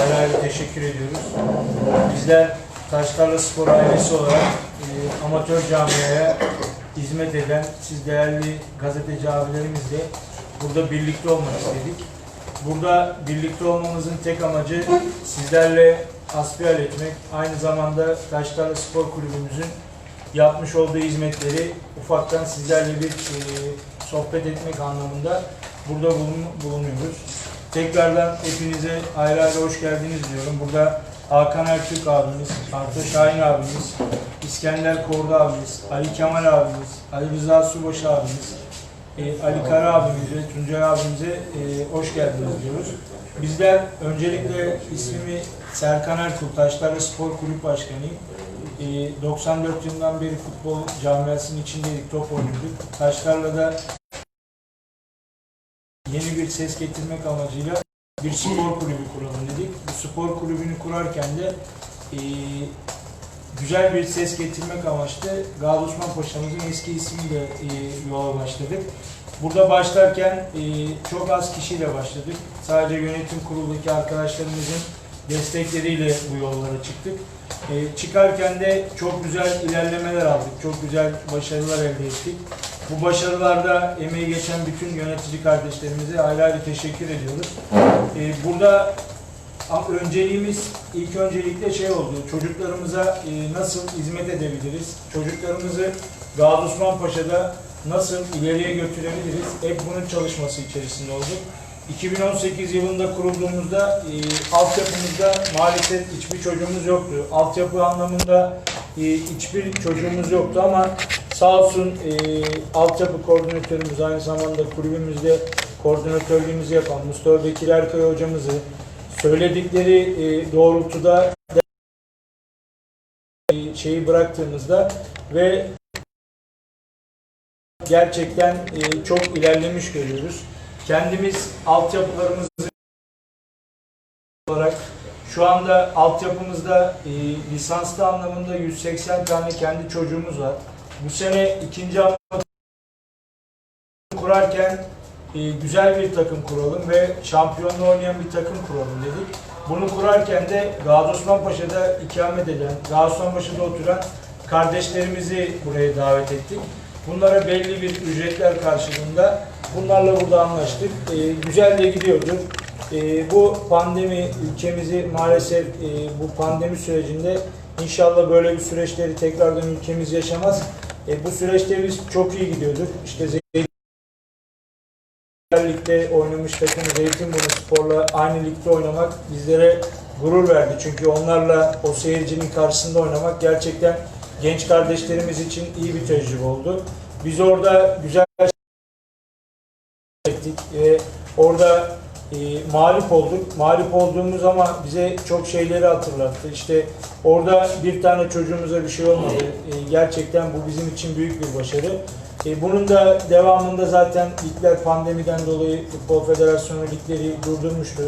ayrı ayrı teşekkür ediyoruz. Bizler Taşlarla Spor ailesi olarak e, amatör camiaya hizmet eden siz değerli gazeteci abilerimizle burada birlikte olmak istedik. Burada birlikte olmamızın tek amacı sizlerle hasbihal etmek, aynı zamanda Taşlarla Spor Kulübümüzün yapmış olduğu hizmetleri ufaktan sizlerle bir e, sohbet etmek anlamında burada bulun- bulunuyoruz. Tekrardan hepinize ayrı ayrı hoş geldiniz diyorum. Burada Hakan Ertürk abimiz, Arto Şahin abimiz, İskender Kordu abimiz, Ali Kemal abimiz, Ali Rıza Subaşı abimiz, e, Ali Kara abimize, Tuncay abimize e, hoş geldiniz diyoruz. Bizler öncelikle ismimi Serkan Erkul, Taşlarla Spor Kulüp Başkanıyım. E, 94 yılından beri futbol camiasının içindeydik, top oynuyorduk. Taşlarla da yeni bir ses getirmek amacıyla bir spor kulübü kuralım dedik. Bu spor kulübünü kurarken de e, güzel bir ses getirmek amaçlı Gazi Osman Paşa'mızın eski ismiyle e, yola başladık. Burada başlarken e, çok az kişiyle başladık. Sadece yönetim kurulundaki arkadaşlarımızın destekleriyle bu yollara çıktık. E, çıkarken de çok güzel ilerlemeler aldık. Çok güzel başarılar elde ettik. Bu başarılarda emeği geçen bütün yönetici kardeşlerimize ayrı ayrı teşekkür ediyoruz. E, burada önceliğimiz ilk öncelikle şey oldu. Çocuklarımıza e, nasıl hizmet edebiliriz? Çocuklarımızı Gazi Osman Paşa'da nasıl ileriye götürebiliriz? Hep bunun çalışması içerisinde olduk. 2018 yılında kurulduğumuzda e, altyapımızda maalesef hiçbir çocuğumuz yoktu. Altyapı anlamında e, hiçbir çocuğumuz yoktu ama sağ olsun e, altyapı koordinatörümüz aynı zamanda kulübümüzde koordinatörlüğümüzü yapan Mustafa Bekir Erkay hocamızı söyledikleri e, doğrultuda e, şeyi bıraktığımızda ve gerçekten e, çok ilerlemiş görüyoruz. Kendimiz altyapılarımızı olarak şu anda altyapımızda e, lisanslı anlamında 180 tane kendi çocuğumuz var. Bu sene ikinci amatör kurarken e, güzel bir takım kuralım ve şampiyonluğu oynayan bir takım kuralım dedik. Bunu kurarken de Gazi Osman Paşa'da ikamet eden, Gazi Osman Paşa'da oturan kardeşlerimizi buraya davet ettik. Bunlara belli bir ücretler karşılığında bunlarla burada anlaştık. E, güzel de gidiyordu. E, bu pandemi ülkemizi maalesef e, bu pandemi sürecinde inşallah böyle bir süreçleri tekrardan ülkemiz yaşamaz. E, bu süreçte biz çok iyi gidiyorduk. İşte Ligde oynamış takım Zeytinburnu Spor'la aynı ligde oynamak bizlere gurur verdi. Çünkü onlarla o seyircinin karşısında oynamak gerçekten genç kardeşlerimiz için iyi bir tecrübe oldu. Biz orada güzel ettik ve orada e, mağlup olduk. Mağlup olduğumuz ama bize çok şeyleri hatırlattı. İşte orada bir tane çocuğumuza bir şey olmadı. E, gerçekten bu bizim için büyük bir başarı. E, bunun da devamında zaten ligler pandemiden dolayı Futbol Federasyonu ligleri durdurmuştu.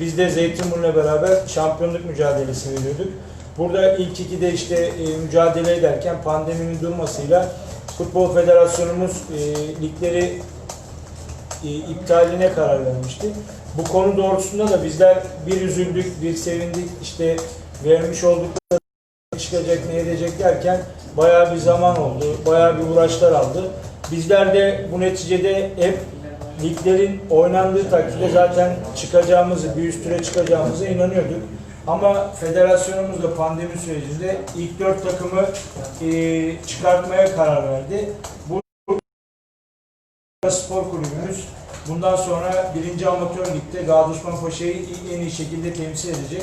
Biz de Zeytinburnu'yla beraber şampiyonluk mücadelesi veriyorduk. Burada ilk ikide işte e, mücadele ederken pandeminin durmasıyla Futbol Federasyonumuz e, ligleri e, iptaline karar vermişti. Bu konu doğrultusunda da bizler bir üzüldük, bir sevindik. İşte vermiş oldukları çıkacak, ne edecek derken bayağı bir zaman oldu, bayağı bir uğraşlar aldı. Bizler de bu neticede hep liglerin oynandığı takdirde zaten çıkacağımızı, bir üst ture çıkacağımıza inanıyorduk. Ama federasyonumuz da pandemi sürecinde ilk dört takımı e, çıkartmaya karar verdi. Bu Spor Kulübümüz bundan sonra birinci amatör ligde Gazi Paşa'yı en iyi şekilde temsil edecek.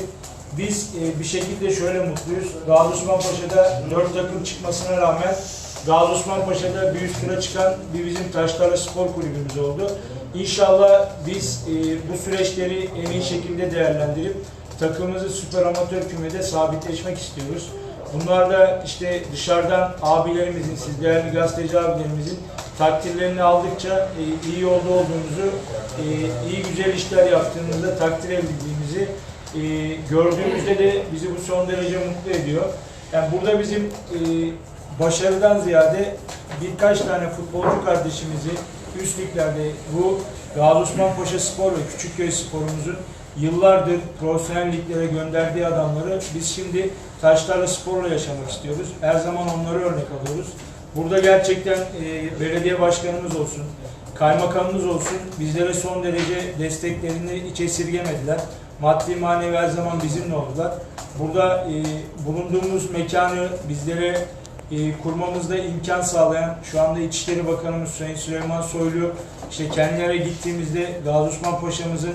Biz e, bir şekilde şöyle mutluyuz. Gazi Paşa'da dört takım çıkmasına rağmen Gazi Paşa'da bir üst tura çıkan bir bizim Taşlarla Spor Kulübümüz oldu. İnşallah biz e, bu süreçleri en iyi şekilde değerlendirip takımımızı süper amatör kümede sabitleşmek istiyoruz. Bunlar da işte dışarıdan abilerimizin, siz değerli gazeteci abilerimizin takdirlerini aldıkça e, iyi yolda olduğumuzu, e, iyi güzel işler yaptığımızda takdir edildiğimizi e, gördüğümüzde de bizi bu son derece mutlu ediyor. Yani burada bizim e, başarıdan ziyade birkaç tane futbolcu kardeşimizi üst liglerde bu Gazi Osman Paşa Spor ve Küçükköy Spor'umuzun yıllardır profesyonel liglere gönderdiği adamları biz şimdi taşlarla sporla yaşamak istiyoruz. Her zaman onları örnek alıyoruz. Burada gerçekten e, belediye başkanımız olsun, kaymakamımız olsun bizlere son derece desteklerini hiç esirgemediler. Maddi manevi her zaman bizimle oldular. Burada e, bulunduğumuz mekanı bizlere e, kurmamızda imkan sağlayan şu anda İçişleri Bakanımız Sayın Süleyman Soylu işte kendilerine gittiğimizde Gazi Osman Paşa'mızın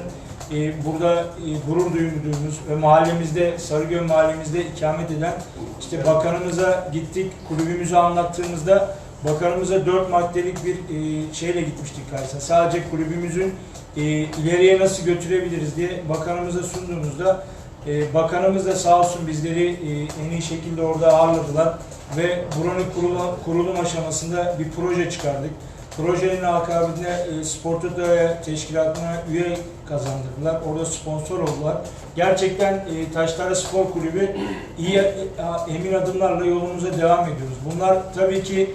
e, burada e, gurur duyduğumuz ve mahallemizde Sarıgöl mahallemizde ikamet eden işte bakanımıza gittik kulübümüzü anlattığımızda bakanımıza dört maddelik bir e, şeyle gitmiştik karşısına. Sadece kulübümüzün e, ileriye nasıl götürebiliriz diye bakanımıza sunduğumuzda e, bakanımız da sağ olsun bizleri e, en iyi şekilde orada ağırladılar ve buranın kurulu- kurulum aşamasında bir proje çıkardık. Projenin akabinde e, Spor Toto'ya teşkilatına üye kazandırdılar. Orada sponsor oldular. Gerçekten e, Taşlara Spor Kulübü iyi e, emin adımlarla yolumuza devam ediyoruz. Bunlar tabii ki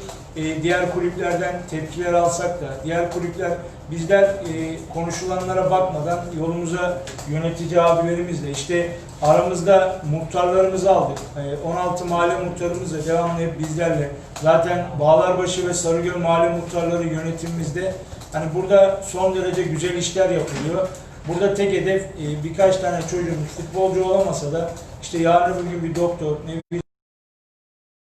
diğer kulüplerden tepkiler alsak da diğer kulüpler bizler konuşulanlara bakmadan yolumuza yönetici abilerimizle işte aramızda muhtarlarımızı aldık. E, 16 mahalle muhtarımızla devamlı hep bizlerle. Zaten Bağlarbaşı ve Sarıgöl mahalle muhtarları yönetimimizde. Hani burada son derece güzel işler yapılıyor. Burada tek hedef e, birkaç tane çocuğumuz futbolcu olamasa da işte yarın öbür gün bir doktor, ne bileyim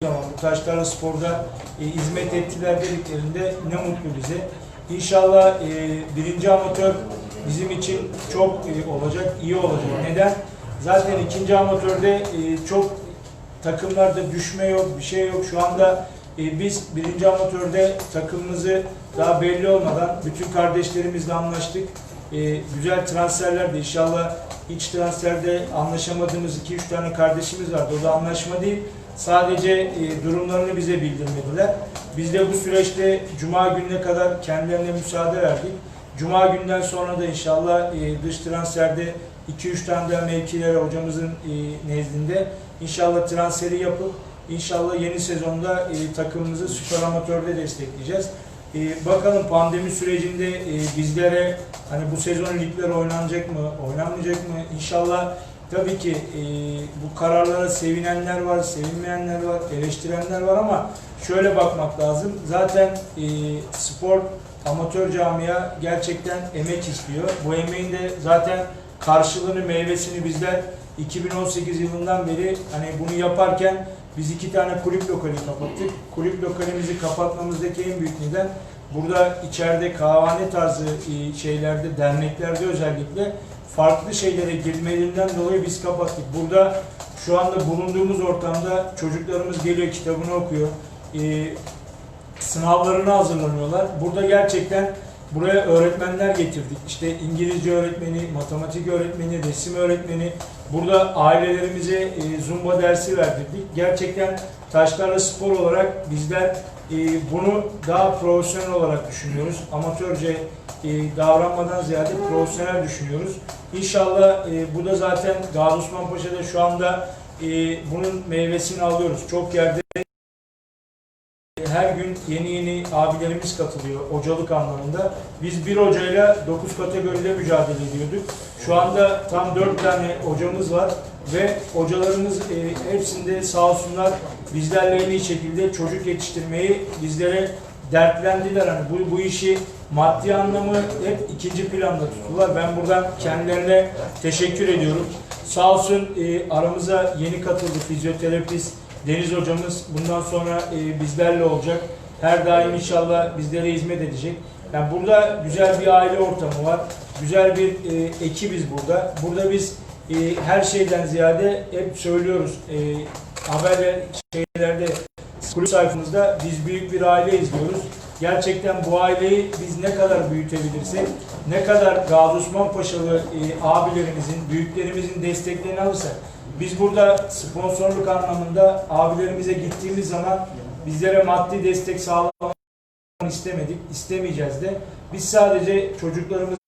zaman bu Taşlarla Spor'da e, hizmet ettiler dediklerinde ne mutlu bize. İnşallah e, birinci amatör bizim için çok olacak, iyi olacak. Neden? Zaten ikinci amatörde e, çok takımlarda düşme yok, bir şey yok. Şu anda e, biz birinci amatörde takımımızı daha belli olmadan bütün kardeşlerimizle anlaştık. E, güzel transferler de inşallah iç transferde anlaşamadığımız 2-3 tane kardeşimiz vardı. O da anlaşma değil. Sadece e, durumlarını bize bildirmediler. Biz de bu süreçte Cuma gününe kadar kendilerine müsaade verdik. Cuma günden sonra da inşallah e, dış transferde 2-3 tane daha mevkilere hocamızın e, nezdinde inşallah transferi yapıp inşallah yeni sezonda e, takımımızı süper amatörde destekleyeceğiz. E, bakalım pandemi sürecinde e, bizlere hani bu sezon ligler oynanacak mı, oynanmayacak mı? İnşallah tabii ki e, bu kararlara sevinenler var, sevinmeyenler var, eleştirenler var ama şöyle bakmak lazım. Zaten e, spor amatör camia gerçekten emek istiyor. Bu emeğin de zaten karşılığını, meyvesini bizler 2018 yılından beri hani bunu yaparken biz iki tane kulüp lokali kapattık. Kulüp lokalimizi kapatmamızdaki en büyük neden burada içeride kahvehane tarzı e, şeylerde, derneklerde özellikle farklı şeylere girmelerinden dolayı biz kapattık. Burada şu anda bulunduğumuz ortamda çocuklarımız geliyor, kitabını okuyor. E, sınavlarına hazırlanıyorlar. Burada gerçekten buraya öğretmenler getirdik. İşte İngilizce öğretmeni, matematik öğretmeni, resim öğretmeni. Burada ailelerimize e, zumba dersi verdirdik. Gerçekten Taşlarla Spor olarak bizler e, bunu daha profesyonel olarak düşünüyoruz. Amatörce e, davranmadan ziyade profesyonel düşünüyoruz. İnşallah e, bu da zaten Gazi Osman Paşa'da şu anda e, bunun meyvesini alıyoruz. Çok yerde her gün yeni yeni abilerimiz katılıyor hocalık anlamında. Biz bir hocayla 9 kategoride mücadele ediyorduk. Şu anda tam 4 tane hocamız var ve hocalarımız e, hepsinde sağ olsunlar bizlerle en iyi şekilde çocuk yetiştirmeyi bizlere dertlendiler. Hani bu, bu işi maddi anlamı hep ikinci planda tuttular. Ben buradan kendilerine teşekkür ediyorum. Sağ olsun e, aramıza yeni katıldı fizyoterapist Deniz hocamız bundan sonra e, bizlerle olacak. Her daim inşallah bizlere hizmet edecek. Yani burada güzel bir aile ortamı var. Güzel bir e, ekibiz burada. Burada biz e, her şeyden ziyade hep söylüyoruz. E, haber ve şeylerde kulüp sayfamızda biz büyük bir aile izliyoruz. Gerçekten bu aileyi biz ne kadar büyütebilirsek, ne kadar Gazi Osman Paşalı e, abilerimizin, büyüklerimizin desteklerini alırsak, biz burada sponsorluk anlamında abilerimize gittiğimiz zaman bizlere maddi destek sağlamak istemedik, istemeyeceğiz de. Biz sadece çocuklarımızın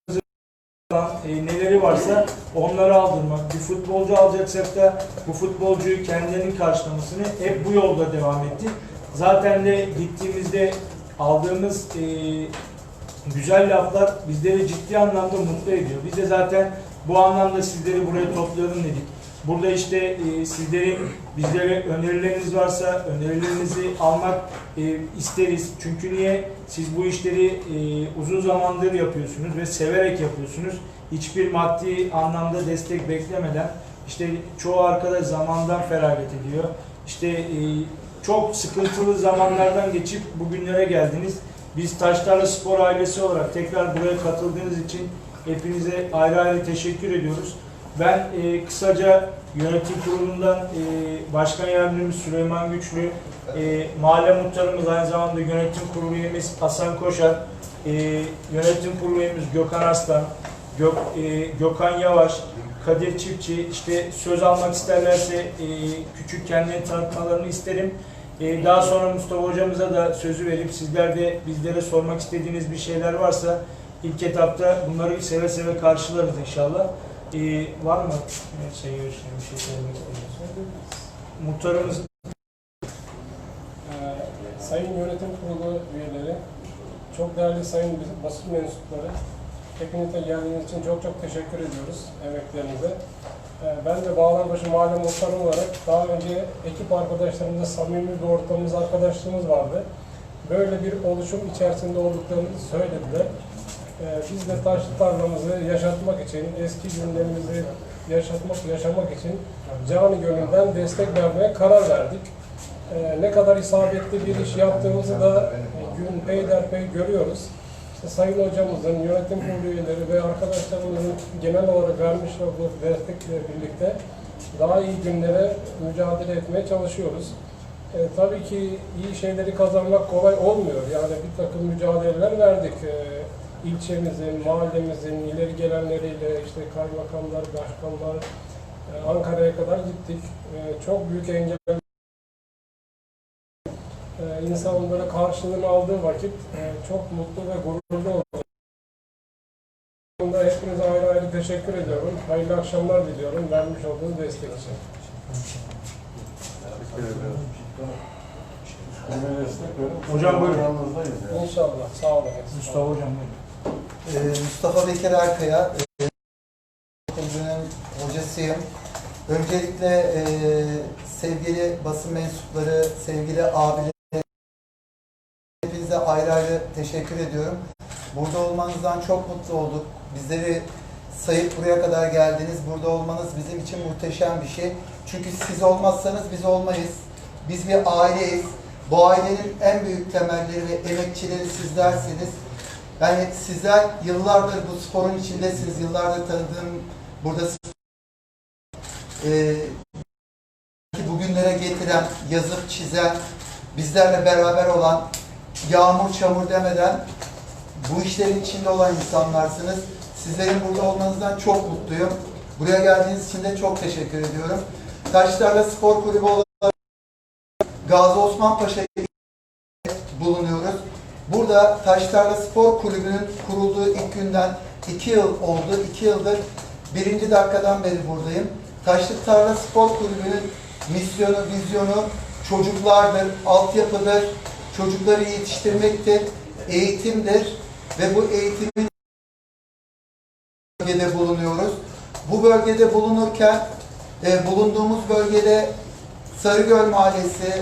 e, neleri varsa onları aldırmak. Bir futbolcu alacaksak da bu futbolcuyu kendilerinin karşılamasını hep bu yolda devam ettik. Zaten de gittiğimizde aldığımız e, güzel laflar bizleri ciddi anlamda mutlu ediyor. Biz de zaten Bu anlamda sizleri buraya toplayalım dedik. Burada işte e, sizlerin bizlere önerileriniz varsa önerilerinizi almak e, isteriz. Çünkü niye? Siz bu işleri e, uzun zamandır yapıyorsunuz ve severek yapıyorsunuz. Hiçbir maddi anlamda destek beklemeden işte çoğu arkadaş zamandan feragat ediyor. İşte e, çok sıkıntılı zamanlardan geçip bugünlere geldiniz. Biz Taşlarla Spor ailesi olarak tekrar buraya katıldığınız için hepinize ayrı ayrı teşekkür ediyoruz. Ben e, kısaca yönetim kurulundan e, Başkan Yardımcımız Süleyman Güçlü, e, mahalle muhtarımız aynı zamanda yönetim kurulu üyemiz Hasan Koşar, e, yönetim kurulu üyemiz Gökhan Aslan, Gök, e, Gökhan Yavaş, Kadir Çiftçi, işte söz almak isterlerse e, küçük kendini tanıtmalarını isterim. E, daha sonra Mustafa hocamıza da sözü verip sizler de bizlere sormak istediğiniz bir şeyler varsa ilk etapta bunları seve seve karşılarız inşallah. E, var mı Sayın Görüşmenim bir şey söylemek istediğiniz? Muhtarımız Ee, Sayın Yönetim Kurulu üyeleri, çok değerli sayın basın mensupları, hepinize geldiğiniz için çok çok teşekkür ediyoruz emeklerinize. Ee, Ben de Bağlarbaşı Mahalle Muhtarı olarak daha önce ekip arkadaşlarımızla samimi bir ortamımız, arkadaşlığımız vardı. Böyle bir oluşum içerisinde olduklarını söylediler. Ee, Biz de taşlı tarlamızı yaşatmak için, eski günlerimizi yaşatmak, yaşamak için canı gönülden destek vermeye karar verdik. Ee, ne kadar isabetli bir iş yaptığımızı da e, gün peyderpey görüyoruz. İşte Sayın Hocamızın, yönetim kurulu üyeleri ve arkadaşlarımızın genel olarak vermiş olduğu destekle birlikte daha iyi günlere mücadele etmeye çalışıyoruz. E, tabii ki iyi şeyleri kazanmak kolay olmuyor. Yani bir takım mücadeleler verdik. E, ilçemizin, mahallemizin ileri gelenleriyle işte kaymakamlar, başkanlar, e, Ankara'ya kadar gittik. E, çok büyük engeller e, insanın böyle karşılığını aldığı vakit e, çok mutlu ve gururlu oldum. Bunda hepinize ayrı ayrı teşekkür ediyorum. Hayırlı akşamlar diliyorum vermiş olduğunuz destek için. Hocam buyurun. İnşallah. Sağ olun. Mustafa hocam buyurun. Ee, Mustafa Bekir Erkaya, e, kulübünün hocasıyım. Öncelikle e, sevgili basın mensupları, sevgili abiler, hepinize ayrı ayrı teşekkür ediyorum. Burada olmanızdan çok mutlu olduk. Bizleri sayıp buraya kadar geldiniz. Burada olmanız bizim için muhteşem bir şey. Çünkü siz olmazsanız biz olmayız. Biz bir aileyiz. Bu ailenin en büyük temelleri ve emekçileri sizlersiniz. Yani sizler yıllardır bu sporun içindesiniz. Yıllardır tanıdığım burada e, ki bugünlere getiren, yazıp çizen, bizlerle beraber olan, yağmur çamur demeden bu işlerin içinde olan insanlarsınız. Sizlerin burada olmanızdan çok mutluyum. Buraya geldiğiniz için de çok teşekkür ediyorum. Taşlarla Spor Kulübü olarak Gazi Osman Paşa bulunuyoruz. Burada Taşlarla Spor Kulübü'nün kurulduğu ilk günden iki yıl oldu. İki yıldır birinci dakikadan beri buradayım. Taşlı Tarla Spor Kulübü'nün misyonu, vizyonu çocuklardır, altyapıdır, çocukları yetiştirmektir, eğitimdir ve bu eğitimin bölgede bulunuyoruz. Bu bölgede bulunurken e, bulunduğumuz bölgede Sarıgöl Mahallesi,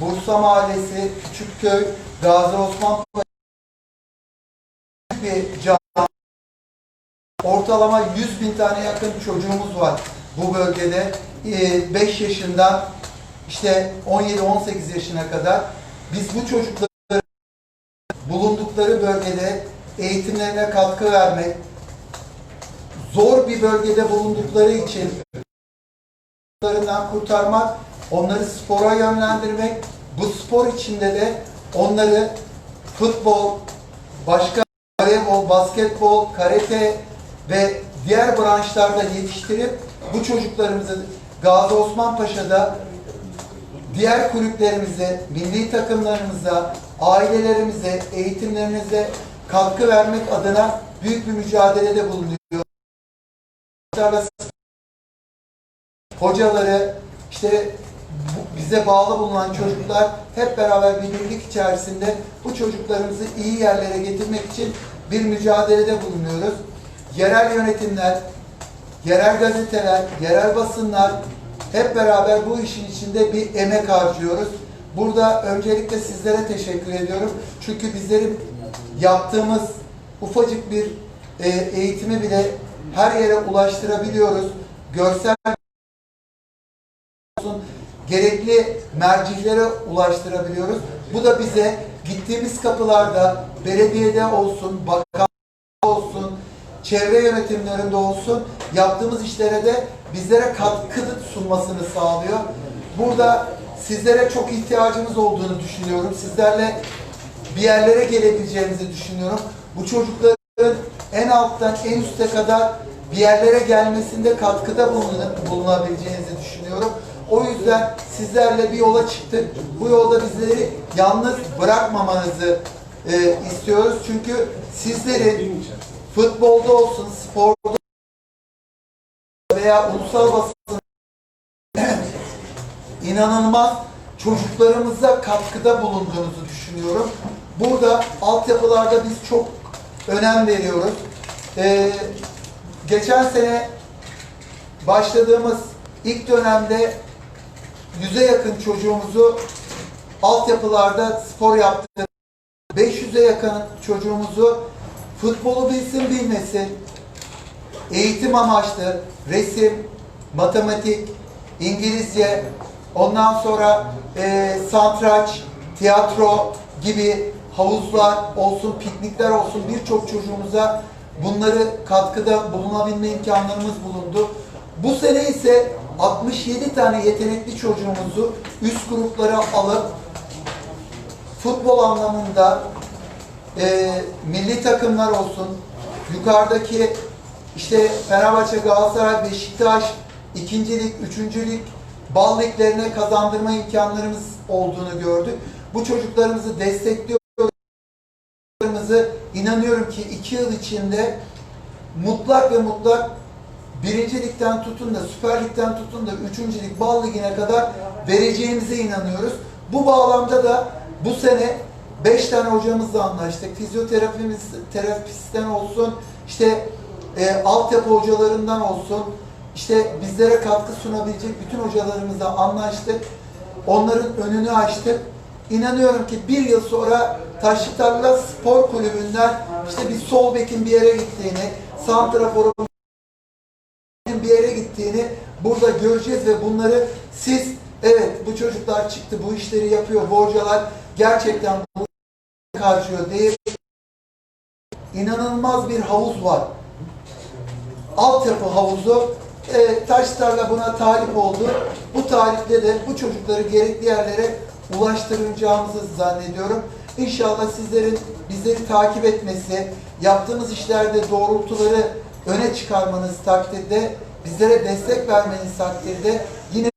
Bursa Mahallesi, Küçükköy, Gazi Osman bir cami. Ortalama 100 bin tane yakın çocuğumuz var bu bölgede. 5 yaşından işte 17-18 yaşına kadar. Biz bu çocukları bulundukları bölgede eğitimlerine katkı vermek, zor bir bölgede bulundukları için kurtarmak, onları spora yönlendirmek, bu spor içinde de onları futbol, başka voleybol, basketbol, karate ve diğer branşlarda yetiştirip bu çocuklarımızı Gazi Osman Paşa'da diğer kulüplerimize, milli takımlarımıza, ailelerimize, eğitimlerimize katkı vermek adına büyük bir mücadelede bulunuyor. Hocaları, işte bize bağlı bulunan çocuklar hep beraber bir birlik içerisinde bu çocuklarımızı iyi yerlere getirmek için bir mücadelede bulunuyoruz. Yerel yönetimler, yerel gazeteler, yerel basınlar hep beraber bu işin içinde bir emek harcıyoruz. Burada öncelikle sizlere teşekkür ediyorum. Çünkü bizlerin yaptığımız ufacık bir e, eğitimi bile her yere ulaştırabiliyoruz. Görsel gerekli mercihlere ulaştırabiliyoruz. Bu da bize gittiğimiz kapılarda belediyede olsun, bakan olsun, çevre yönetimlerinde olsun yaptığımız işlere de bizlere katkı sunmasını sağlıyor. Burada sizlere çok ihtiyacımız olduğunu düşünüyorum. Sizlerle bir yerlere gelebileceğimizi düşünüyorum. Bu çocukların en alttan en üste kadar bir yerlere gelmesinde katkıda bulun- bulunabileceğinizi düşünüyorum. O yüzden sizlerle bir yola çıktık. Bu yolda bizleri yalnız bırakmamanızı e, istiyoruz. Çünkü sizlerin futbolda olsun, sporda veya ulusal basın inanılmaz çocuklarımıza katkıda bulunduğunuzu düşünüyorum. Burada altyapılarda biz çok önem veriyoruz. Ee, geçen sene başladığımız ilk dönemde yüze yakın çocuğumuzu altyapılarda spor yaptık. 500'e yakın çocuğumuzu futbolu bilsin bilmesin, eğitim amaçlı resim, matematik, İngilizce, ondan sonra e, satranç, tiyatro gibi havuzlar olsun, piknikler olsun birçok çocuğumuza bunları katkıda bulunabilme imkanlarımız bulundu. Bu sene ise 67 tane yetenekli çocuğumuzu üst gruplara alıp futbol anlamında e, milli takımlar olsun, yukarıdaki işte Fenerbahçe, Galatasaray, Beşiktaş, ikincilik, üçüncülük, bal liglerine kazandırma imkanlarımız olduğunu gördük. Bu çocuklarımızı destekliyoruz. inanıyorum ki iki yıl içinde mutlak ve mutlak birinci ligden tutun da Süper Lig'den tutun da üçüncü lig bal ligine kadar vereceğimize inanıyoruz. Bu bağlamda da bu sene beş tane hocamızla anlaştık. Fizyoterapimiz, terapistten olsun, işte e, altyapı hocalarından olsun, işte bizlere katkı sunabilecek bütün hocalarımızla anlaştık. Onların önünü açtık. İnanıyorum ki bir yıl sonra Taşlıtarla Spor Kulübü'nden işte bir sol bekin bir yere gittiğini, santraforun gittiğini burada göreceğiz ve bunları siz evet bu çocuklar çıktı bu işleri yapıyor bu hocalar gerçekten bu karşıyor deyip inanılmaz bir havuz var. Altyapı havuzu e, Taşlarla buna talip oldu. Bu talipte de bu çocukları gerekli yerlere ulaştıracağımızı zannediyorum. İnşallah sizlerin bizleri takip etmesi, yaptığımız işlerde doğrultuları öne çıkarmanız takdirde, bizlere destek vermeniz takdirde yine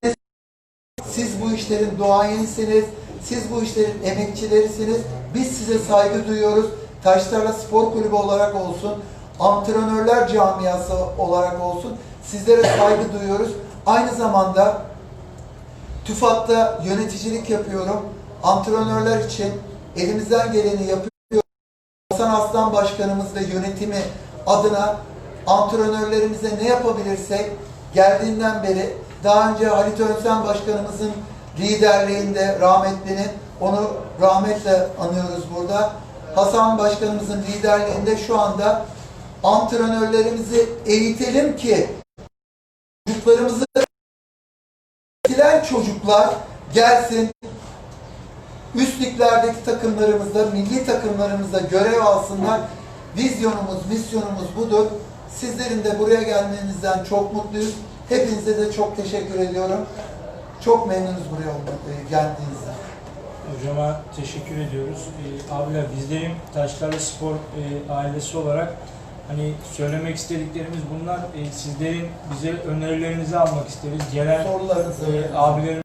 siz bu işlerin doğayenisiniz, siz bu işlerin emekçilerisiniz. Biz size saygı duyuyoruz. Taşlarla Spor Kulübü olarak olsun, antrenörler camiası olarak olsun sizlere saygı duyuyoruz. Aynı zamanda TÜFAD'da yöneticilik yapıyorum. Antrenörler için elimizden geleni yapıyoruz. Hasan Aslan Başkanımız ve yönetimi adına antrenörlerimize ne yapabilirsek geldiğinden beri daha önce Halit Önsen Başkanımızın liderliğinde rahmetlinin onu rahmetle anıyoruz burada. Hasan Başkanımızın liderliğinde şu anda antrenörlerimizi eğitelim ki çocuklarımızı eğitilen çocuklar gelsin üst liglerdeki takımlarımızda, milli takımlarımızda görev alsınlar. Vizyonumuz, misyonumuz budur. Sizlerin de buraya gelmenizden çok mutluyuz. Hepinize de çok teşekkür ediyorum. Çok memnunuz buraya olmak- geldiğinizden. Hocama teşekkür ediyoruz. Ee, abiler bizlerin Taşlarla Spor e, ailesi olarak hani söylemek istediklerimiz bunlar. E, sizlerin bize önerilerinizi almak isteriz. Gelen Sorularınızı e, abilerim